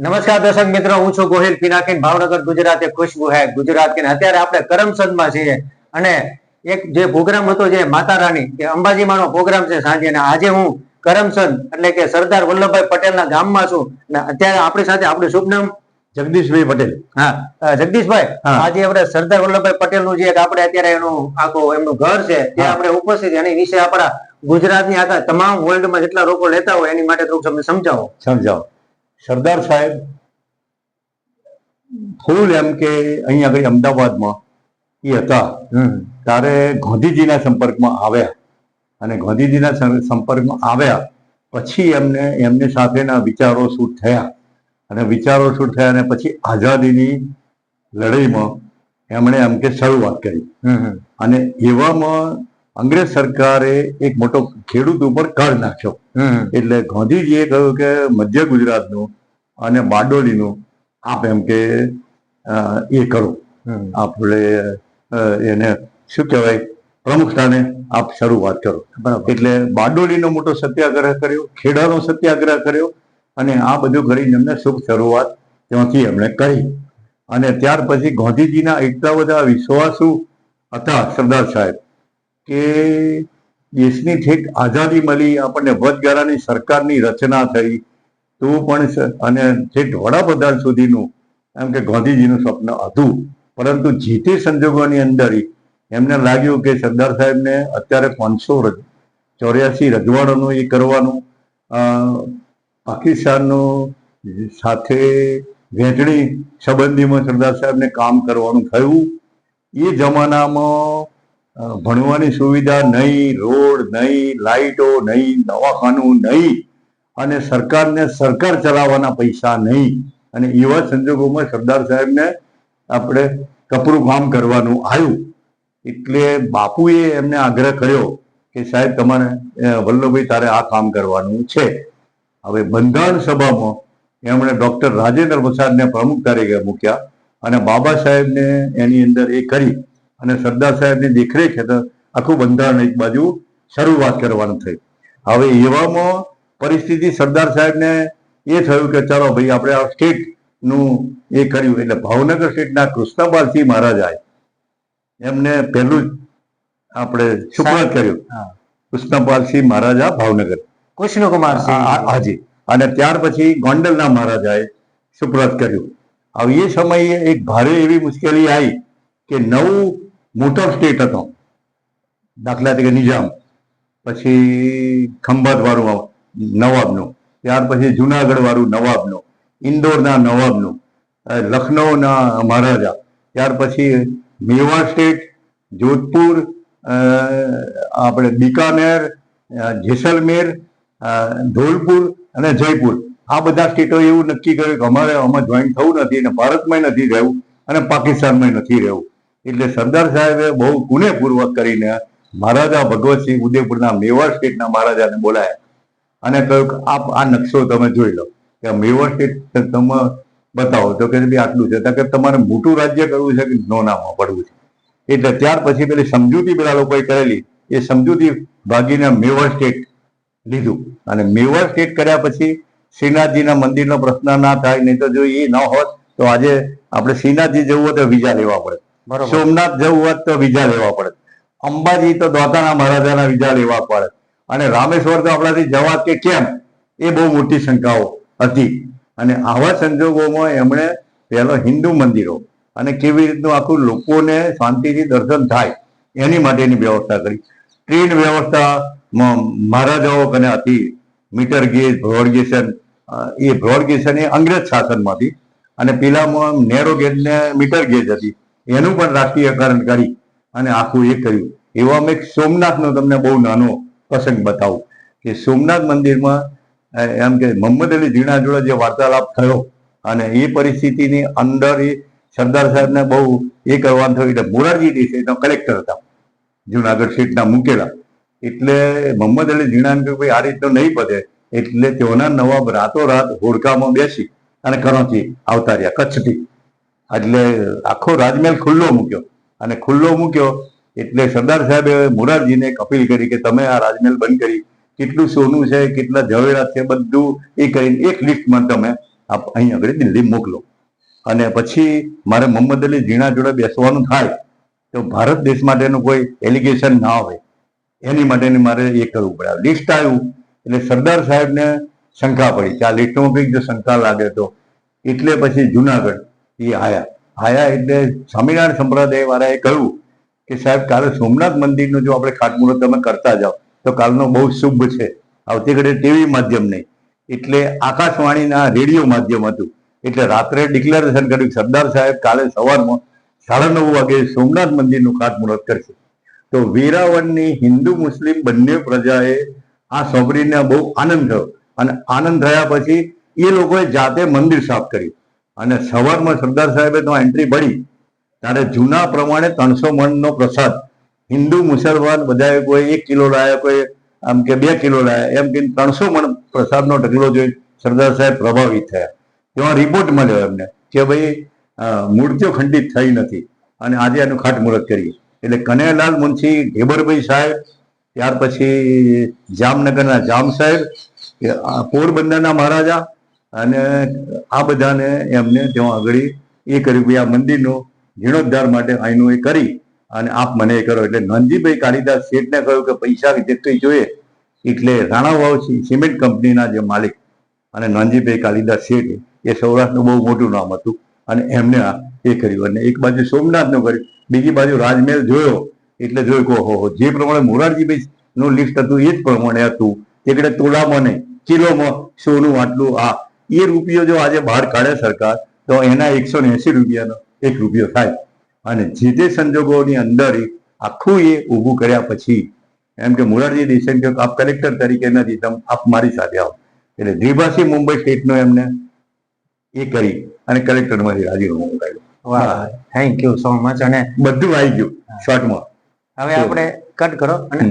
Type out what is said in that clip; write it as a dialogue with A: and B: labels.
A: નમસ્કાર દર્શક મિત્રો હું છું ગોહિલ પિનાકીન ભાવનગર ગુજરાત ખુશબુ હે. ગુજરાત કે અત્યારે આપણે કરમસદમાં છીએ અને એક જે પ્રોગ્રામ હતો જે માતા રાણી કે અંબાજીમાંનો પ્રોગ્રામ છે સાંજે. અને આજે હું કરમસદ એટલે કે સરદાર વલ્લભભાઈ પટેલના ગામમાં છું. અને અત્યારે આપણી સાથે આપણું શુભ નામ?
B: જગદીશભાઈ પટેલ.
A: હા જગદીશભાઈ આજે આપણે સરદાર વલ્લભભાઈ પટેલનું જે આપણે અત્યારે એનું આખું એમનું ઘર છે
B: ત્યાં
A: આપણે ઉપસ્થિત એની વિશે આપણા ગુજરાતની આખા તમામ વર્લ્ડમાં જેટલા લોકો લેતા હોય એની માટે થોડુંક સમજાવો.
B: સમજાવો. સરદાર સાહેબ ફૂલ એમ કે અહીંયા આગળ અમદાવાદમાં એ હતા. ત્યારે ગાંધીજીના સંપર્કમાં આવ્યા. અને ગાંધીજીના સંપર્કમાં આવ્યા પછી એમને એમની સાથેના વિચારો શું થયા. અને વિચારો શું થયા અને પછી આઝાદીની લડાઈમાં એમણે એમ કે શરૂઆત કરી. અને એવામાં અંગ્રેજ સરકારે એક મોટો ખેડૂત ઉપર કર નાખ્યો. એટલે ગાંધીજીએ કહ્યું કે મધ્ય ગુજરાતનું અને બારડોલીનું આપ એમ કે એ કરો. આપણે એને શું કહેવાય પ્રમુખ સ્થાને આપ શરૂઆત કરો. એટલે બારડોલીનો મોટો સત્યાગ્રહ કર્યો ખેડાનો સત્યાગ્રહ કર્યો અને આ બધું કરીને એમને શુભ શરૂઆત ત્યાંથી એમણે કરી. અને ત્યાર પછી ગાંધીજીના એટલા બધા વિશ્વાસુ હતા સરદાર સાહેબ કે દેશની ઠેક આઝાદી મળી આપણને વચગાળાની સરકારની રચના થઈ તો પણ અને ઠેક વડાપ્રધાન સુધીનું, એમ કે ગાંધીજીનું સ્વપ્ન હતું. પરંતુ જે તે સંજોગોની અંદર એમને લાગ્યું કે સરદાર સાહેબને અત્યારે પાંચસો ચોર્યાસી રજવાડોનું એ કરવાનું પાકિસ્તાનનું સાથે વહેંચણી સંબંધીમાં સરદાર સાહેબને કામ કરવાનું થયું. એ જમાનામાં ભણવાની સુવિધા નહીં, રોડ નહીં લાઇટો નહીં, દવાખાનું નહીં અને સરકારને સરકાર ચલાવવાના પૈસા નહીં. અને એવા સંજોગોમાં સરદાર સાહેબને આપણે કપરું કામ કરવાનું આવ્યું. એટલે બાપુએ એમને આગ્રહ કર્યો કે સાહેબ તમારે વલ્લભભાઈ તારે આ કામ કરવાનું છે. હવે બંધારણ સભામાં એમણે ડૉક્ટર રાજેન્દ્ર પ્રસાદને પ્રમુખ તરીકે મૂક્યા અને બાબા સાહેબને એની અંદર એ કરી અને સરદાર સાહેબની દેખરેખ હેઠળ આખું બંધારણ એક બાજુ શરૂઆત કરવાનું થઈ હવે એવામાં પરિસ્થિતિ સરદાર સાહેબને એ થયું કે ચાલો ભાઈ આપણે આ સ્ટેટનું એ કર્યું. એટલે ભાવનગર સ્ટેટના કૃષ્ણપાલસિંહ મહારાજાએ એમને પહેલું જ આપણે સુપ્રત કર્યું. કૃષ્ણપાલસિંહ મહારાજા ભાવનગર.
A: કૃષ્ણકુમાર
B: હાજી. અને ત્યાર પછી ગોંડલના મહારાજાએ સુપ્રત કર્યું. હવે એ સમયે એક ભારે એવી મુશ્કેલી આવી કે નવું મોટો સ્ટેટ હતો. દાખલા તરીકે નિજામ પછી ખંભાત વાળું નવાબનું. ત્યાર પછી જુનાગઢ વાળું નવાબનું. ઇન્દોરના નવાબનું. લખનૌના મહારાજા. ત્યાર પછી મેવાડ સ્ટેટ, જોધપુર આપણે બિકાનેર જેસલમેર ધોલપુર અને જયપુર. આ બધા સ્ટેટો એવું નક્કી કર્યું કે અમારે આમાં જોઈન થવું નથી અને ભારતમાં નથી રહેવું અને પાકિસ્તાનમાં નથી રહેવું. એટલે સરદાર સાહેબે બહુ ગુનેપૂર્વક કરીને મહારાજા ભગવતસિંહ ઉદયપુરના મેવાડ સ્ટેટના મહારાજાને બોલાયા. અને કહ્યું કે આપ આ નકશો તમે જોઈ લો. કે વ્યવસ્થિત સ્ટેટ તમે બતાવો. તો કે ભાઈ આટલું છે. કે તમારે મોટું રાજ્ય કરવું છે કે નોનામાં પડવું છે? એટલે ત્યાર પછી પેલી સમજૂતી પેલા લોકોએ કરેલી. એ સમજૂતી ભાગીને મેવર સ્ટેટ લીધું. અને મેવર સ્ટેટ કર્યા પછી શ્રીનાથજીના મંદિરનો પ્રશ્ન ના થાય નહીં તો જો એ ન હોત તો આજે આપણે શ્રીનાથજી જવું હોય તો વિઝા લેવા પડે. સોમનાથ જવું હોત તો વિઝા લેવા પડે. અંબાજી તો દ્વાતાના મહારાજાના વિઝા લેવા પડે. અને રામેશ્વર તો આપણાથી જવા કે કેમ, એ બહુ મોટી શંકાઓ હતી. અને આવા સંજોગોમાં એમણે પહેલો હિન્દુ મંદિરો અને કેવી રીતનું આખું લોકોને શાંતિથી દર્શન થાય એની માટેની વ્યવસ્થા કરી. ટ્રેન વ્યવસ્થા મહારાજાઓ કને હતી, મીટર ગેજ બ્રોડગેશન એ બ્રોડગેશન એ અંગ્રેજ શાસનમાંથી અને પેલામાં નેરો ગેજને મીટર ગેજ હતી. એનું પણ રાષ્ટ્રીયકરણ કરી અને આખું એ કર્યું. એવામાં એક સોમનાથનો તમને બહુ નાનો પ્રસંગ બતાવું કે સોમનાથ મંદિરમાં એમ કે મોહમ્મદ અલી ઝીણા જોડે જે વાર્તાલાપ થયો અને એ પરિસ્થિતિની અંદર એ સરદાર સાહેબને બહુ એ કરવાનું થયું. એટલે મોરારજી દેસાઈનો કલેક્ટર હતા, જુનાગઢ સીટના મૂકેલા. એટલે મોહમ્મદ અલી ઝીણાને કહ્યું ભાઈ આ રીતનું નહીં પતે, એટલે તેઓના નવાબ રાતોરાત હોડકામાં બેસી અને કરાંચી આવતા રહ્યા, કચ્છથી. એટલે આખો રાજમહેલ ખુલ્લો મૂક્યો અને ખુલ્લો મૂક્યો એટલે સરદાર સાહેબે મોરારજીને એક અપીલ કરી કે તમે આ રાજમહેલ બંધ કરી. કેટલું સોનું છે, કેટલા ઝવેરાત છે, બધું એ કરીને એક લિસ્ટમાં તમે અહીં આગળ દિલ્હી મોકલો. અને પછી મારે મોહમ્મદ અલી ઝીણા જોડે બેસવાનું થાય, તો ભારત દેશ માટેનું કોઈ એલિગેશન ના હોય. એની માટેની મારે એ કરવું પડે. લિસ્ટ આવ્યું, એટલે સરદાર સાહેબને શંકા પડી કે આ લિસ્ટમાં કંઈક જો શંકા લાગે તો. એટલે પછી જુનાગઢ એ આયા. આયા એટલે સ્વામિનારાયણ સંપ્રદાય વાળાએ કહ્યું કે સાહેબ, કાલે સોમનાથ મંદિરનું જો આપણે ખાતમુહૂર્ત તમે કરતા જાઓ, તો કાલનો બહુ શુભ છે. આવતીકાલે ટીવી માધ્યમ નહીં. એટલે આકાશવાણીના રેડિયો માધ્યમ હતું. એટલે રાત્રે ડિક્લેરેશન કર્યું, સરદાર સાહેબ કાલે સવારમાં સાડા નવ વાગે સોમનાથ મંદિરનું ખાતમુહૂર્ત કરશે. તો વેરાવળની હિન્દુ મુસ્લિમ બંને પ્રજાએ આ સાંભળીને બહુ આનંદ થયો. અને આનંદ થયા પછી એ લોકોએ જાતે મંદિર સાફ કર્યું. અને સવારમાં સરદાર સાહેબે તો એન્ટ્રી પડી. ત્યારે જૂના પ્રમાણે ત્રણસો મણનો પ્રસાદ. હિન્દુ, મુસલમાન બધાએ કોઈ એક કિલો લાયા, કોઈ આમ કે બે કિલો લાયા. એમ કે ત્રણસો મણ પ્રસાદનો ઢગલો જોઈ સરદાર સાહેબ પ્રભાવિત થયા. તેમાં રિપોર્ટ મળ્યો એમને કે ભાઈ મૂર્તિઓ ખંડિત થઈ નથી અને આજે એનું ખાટમુહૂર્ત કરીએ. એટલે કનૈયાલાલ મુનશી ઢેબરભાઈ સાહેબ, ત્યાર પછી જામનગરના જામ સાહેબ પોરબંદરના મહારાજા અને આ બધાને એમને ત્યાં આગળ એ કર્યું કે આ મંદિરનો જીર્ણોદ્ધાર માટે અહીંનું એ કરી અને આપ મને એ કરો. એટલે નંદજીભાઈ કાળીદાસ શેઠને કહ્યું કે પૈસા જેટલી જોઈએ એટલે રાણાવાવ સિમેન્ટ કંપનીના જે માલિક અને નંદીભાઈ કાળીદાસ શેઠ એ સૌરાષ્ટ્રનું બહુ મોટું નામ હતું અને એમને એ કર્યું. અને એક બાજુ સોમનાથનું કર્યું, બીજી બાજુ રાજમહેલ જોયો એટલે જોયું કે ઓહો જે પ્રમાણે મોરારજીભાઈ નું લિસ્ટ હતું એ જ પ્રમાણે હતું. એટલે તોલામાં નહીં, કિલોમાં સોનું આટલું આ. એ રૂપિયો જો આજે બહાર કાઢે સરકાર, તો એના એકસો એસી રૂપિયાનો એક રૂપિયો થાય. અને જે તે સંજોગોની અંદર આખું એ ઊભું કર્યા પછી એમ કે મોરારજી દેસાઈ કે આપ કલેક્ટર તરીકે નથી તમે આપ મારી સાથે આવો. એટલે દ્વિભાષી મુંબઈ સ્ટેટનો એમને એ કરી અને કલેક્ટરમાંથી રાજીનામું
A: વાહ થેન્ક યુ સો મચ અને
B: બધું આવી ગયું શોર્ટમાં
A: હવે આપણે કટ કરો અને